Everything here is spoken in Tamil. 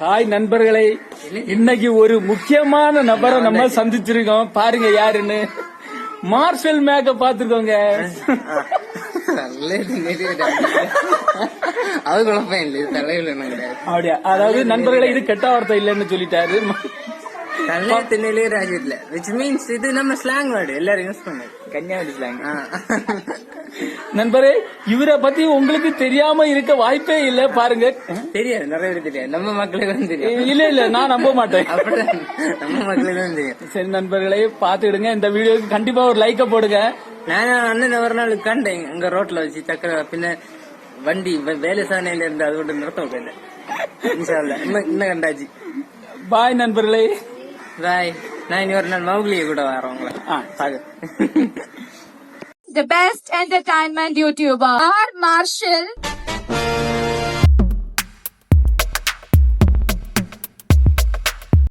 ஹாய் நண்பர்களே இன்னைக்கு ஒரு முக்கியமான நபரை நம்ம சந்திச்சிருக்கோம். பாருங்க யாருன்னு. மார்ஷல் மேக்க பாத்துருக்கோங்க அது குழப்பம் இல்லை தலைவில் அப்படியா? அதாவது நண்பர்களே இது கெட்ட வார்த்தை இல்லைன்னு சொல்லிட்டாரு. தலையத்து இளையராஜ் இல்ல விச் மீன்ஸ் இது நம்ம ஸ்லாங் வேர்டு எல்லாரும் யூஸ் பண்ணுவோம் கன்னியாகுமரி ஸ்லாங் நண்பரே இவரை பத்தி உங்களுக்கு தெரியாம இருக்க வாய்ப்பே இல்ல பாருங்க. தெரியாது நிறைய பேர் தெரியாது. நம்ம மக்களுக்கு தான் தெரியும். இல்ல இல்ல நான் நம்ப மாட்டேன். நம்ம மக்களுக்கு தான் தெரியும். சரி நண்பர்களே பாத்துக்கிடுங்க இந்த வீடியோக்கு கண்டிப்பா ஒரு லைக்க போடுங்க. நான் அண்ணன் ஒரு நாள் கண்டேன் இங்க ரோட்ல வச்சு சக்கர பின்ன வண்டி வேலை சாணையில இருந்து அது விட்டு நிறுத்த அல்லாஹ். இன்னும் கண்டாச்சு. பாய் நண்பர்களே. பாய் நான் இனி ஒரு நாள் மௌலியை கூட வரேன் உங்களை. ஆ பாக்க the best entertainment YouTuber, R. Marshall